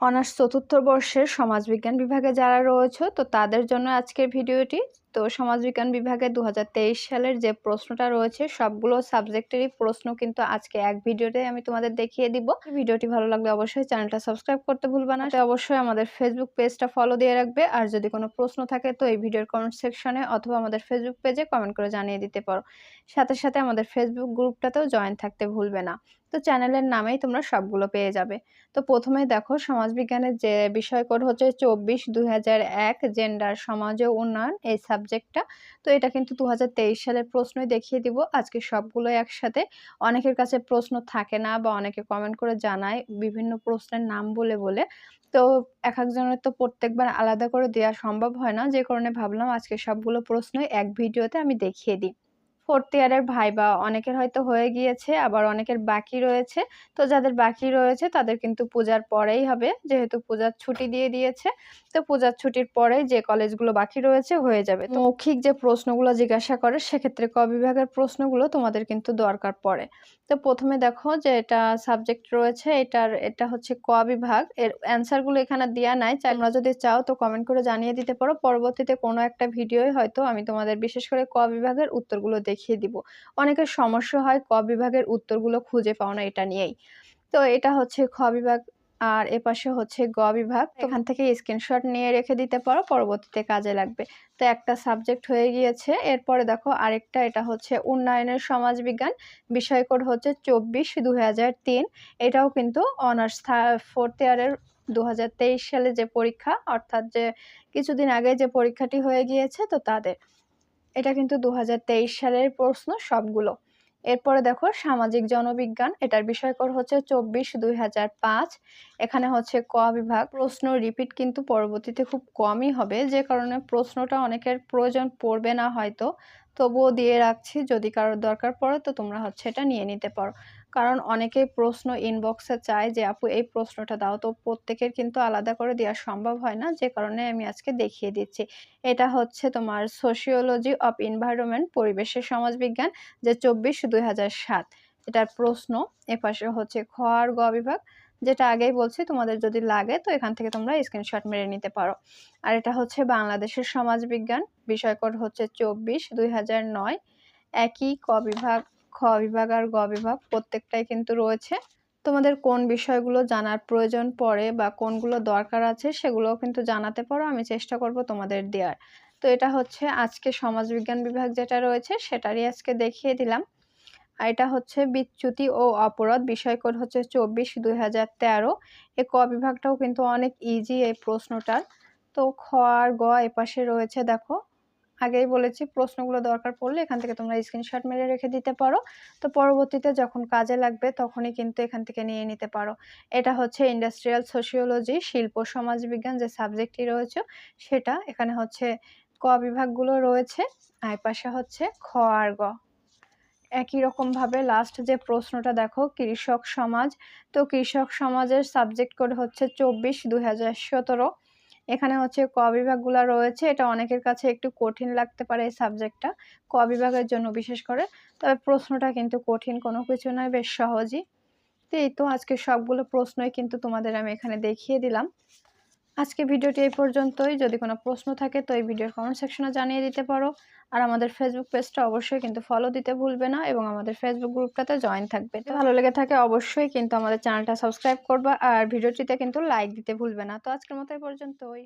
Honours চতুর্থ বর্ষের সমাজবিজ্ঞান বিভাগে যারা রয়েছে তো তাদের জন্য আজকের ভিডিওটি তো সমাজবিজ্ঞান বিভাগে দু হাজার তেইশ সালের যে প্রশ্নটা রয়েছে, সবগুলো সাবজেক্টেরই প্রশ্ন কিন্তু আজকে এক ভিডিওতে আমি তোমাদের দেখিয়ে দিব। ভিডিওটি ভালো লাগলে অবশ্যই চ্যানেলটা সাবস্ক্রাইব করতে ভুলবা না। অবশ্যই আমাদের ফেসবুক পেজটা ফলো দিয়ে রাখবে। আর যদি কোনো প্রশ্ন থাকে তো এই ভিডিওর কমেন্ট সেকশনে অথবা আমাদের ফেসবুক পেজে কমেন্ট করে জানিয়ে দিতে পারো। সাথে সাথে আমাদের ফেসবুক গ্রুপটাতেও জয়েন থাকতে ভুলবে না। তো চ্যানেলের নামেই তোমরা সবগুলো পেয়ে যাবে। তো প্রথমেই দেখো সমাজবিজ্ঞানের যে বিষয় কোড হচ্ছে চব্বিশ দুই জেন্ডার সমাজ ও উন্নয়ন, এই সাবজেক্টটা তো এটা কিন্তু দু হাজার তেইশ সালের প্রশ্নই দেখিয়ে দিব। আজকে সবগুলোই একসাথে। অনেকের কাছে প্রশ্ন থাকে না বা অনেকে কমেন্ট করে জানায় বিভিন্ন প্রশ্নের নাম বলে বলে। তো এক একজনের তো প্রত্যেকবার আলাদা করে দেওয়া সম্ভব হয় না। যে কারণে ভাবলাম আজকে সবগুলো প্রশ্নই এক ভিডিওতে আমি দেখিয়ে দিই। ফোর্থ ইয়ারের ভাইবা অনেকের হয়তো হয়ে গিয়েছে, আবার অনেকের বাকি রয়েছে। তো যাদের বাকি রয়েছে, তাদের কিন্তু পূজার পরেই হবে, যেহেতু পূজার ছুটি দিয়ে দিয়েছে। তো পূজার ছুটির পরে যে কলেজগুলো বাকি রয়েছে, হয়ে যাবে। তো মৌখিক যে প্রশ্নগুলো জিজ্ঞাসা করে, সেক্ষেত্রে ক বিভাগের প্রশ্নগুলো তোমাদের কিন্তু দরকার পড়ে। তো প্রথমে দেখো যে এটা সাবজেক্ট রয়েছে, এটার, এটা হচ্ছে ক বিভাগ। এর অ্যান্সারগুলো এখানে দেওয়া নাই। তোমরা যদি চাও তো কমেন্ট করে জানিয়ে দিতে পারো। পরবর্তীতে কোনো একটা ভিডিওই হয়তো আমি তোমাদের বিশেষ করে ক বিভাগের উত্তরগুলো দেখিয়ে দিব। অনেকের সমস্যা হয় ক বিভাগের উত্তরগুলো খুঁজে পাও না এটা নিয়েই। তো এটা হচ্ছে খ বিভাগ আর এপাশে হচ্ছে গ বিভাগ। এখান থেকে স্ক্রিনশট নিয়ে রেখে দিতে পারো, পরবর্তীতে কাজে লাগবে। তো একটা সাবজেক্ট হয়ে গিয়েছে। এরপরে দেখো আরেকটা, এটা হচ্ছে উন্নয়নের সমাজবিজ্ঞান। বিষয় কোড হচ্ছে চব্বিশ দু এটাও কিন্তু অনার্স ফোর্থ ইয়ারের দু হাজার তেইশ সালে যে পরীক্ষা, অর্থাৎ যে কিছুদিন আগে যে পরীক্ষাটি হয়ে গিয়েছে, তো তাদের। এটা কিন্তু দু হাজার তেইশ সালের প্রশ্ন সবগুলো। এরপরে দেখো, সামাজিক জনবিজ্ঞান, এটার বিষয়কর হচ্ছে চব্বিশ দুই পাঁচ। এখানে হচ্ছে ক বিভাগ, প্রশ্ন রিপিট কিন্তু পরবর্তীতে খুব কমই হবে, যে কারণে প্রশ্নটা অনেকের প্রয়োজন পড়বে না হয়তো। তবুও দিয়ে রাখছি। যদি কারোর দরকার পড়ে তো তোমরা হচ্ছে এটা নিয়ে নিতে পারো। কারণ অনেকেই প্রশ্ন ইনবক্সে চায় যে, আপু, এই প্রশ্নটা দাও। তো প্রত্যেকের কিন্তু আলাদা করে দেওয়া সম্ভব হয় না। যে কারণে আমি আজকে দেখিয়ে দিচ্ছি। এটা হচ্ছে তোমার সোশিওলজি অফ এনভায়রনমেন্ট পরিবেশের সমাজবিজ্ঞান, যে চব্বিশ দুই হাজার সাত। এটার প্রশ্ন এপাশে হচ্ছে খ আর গ বিভাগ। যেটা আগেই বলছি, তোমাদের যদি লাগে তো এখান থেকে তোমরা স্ক্রিনশট মেরে নিতে পারো। আর এটা হচ্ছে বাংলাদেশের সমাজবিজ্ঞান বিষয়কর হচ্ছে চব্বিশ দুই হাজার নয়। একই ক বিভাগ, খ বিভাগ আর গ বিভাগ প্রত্যেকটাই কিন্তু রয়েছে। তোমাদের কোন বিষয়গুলো জানার প্রয়োজন পড়ে বা কোনগুলো দরকার আছে সেগুলোও কিন্তু জানাতে পারো, আমি চেষ্টা করব তোমাদের দেওয়ার তো এটা হচ্ছে আজকে সমাজবিজ্ঞান বিভাগ যেটা রয়েছে সেটারই আজকে দেখিয়ে দিলাম। এটা হচ্ছে বিচ্যুতি ও অপরাধ। বিষয় কোড হচ্ছে চব্বিশ দুই হাজার তেরো। এ ক বিভাগটাও কিন্তু অনেক ইজি এই প্রশ্নটার। তো খ আর গ এপাশে রয়েছে, দেখো। আগেই বলেছি, প্রশ্নগুলো দরকার পড়লে এখান থেকে তোমরা স্ক্রিনশট মেরে রেখে দিতে পারো। তো পরবর্তীতে যখন কাজে লাগবে, তখনই কিন্তু এখান থেকে নিয়ে নিতে পারো। এটা হচ্ছে ইন্ডাস্ট্রিয়াল সোশিওলজি শিল্প সমাজবিজ্ঞান যে সাবজেক্টটি রয়েছে, সেটা এখানে হচ্ছে ক বিভাগগুলো রয়েছে। আর পাশে হচ্ছে খ আর গ। একই রকমভাবে লাস্ট যে প্রশ্নটা দেখো, কৃষক সমাজ। তো কৃষক সমাজের সাবজেক্ট কোড হচ্ছে চব্বিশ সতেরো। এখানে হচ্ছে ক বিভাগগুলো রয়েছে। এটা অনেকের কাছে একটু কঠিন লাগতে পারে এই সাবজেক্টটা ক বিভাগের জন্য বিশেষ করে। তবে প্রশ্নটা কিন্তু কঠিন কোনো কিছু নয়, বেশ সহজই। তো এই তো আজকে সবগুলো প্রশ্নই কিন্তু তোমাদের আমি এখানে দেখিয়ে দিলাম। আজকে ভিডিওটি এই পর্যন্তই। যদি কোনো প্রশ্ন থাকে তো এই ভিডিওর কমেন্ট সেকশনে জানিয়ে দিতে পারো। আর আমাদের ফেসবুক পেজটা অবশ্যই কিন্তু ফলো দিতে ভুলবে না এবং আমাদের ফেসবুক গ্রুপটাতে জয়েন থাকবে। ভালো লেগে থাকে অবশ্যই কিন্তু আমাদের চ্যানেলটা সাবস্ক্রাইব করবা আর ভিডিওটিতে কিন্তু লাইক দিতে ভুলবে না। তো আজকের মতো এই পর্যন্তই।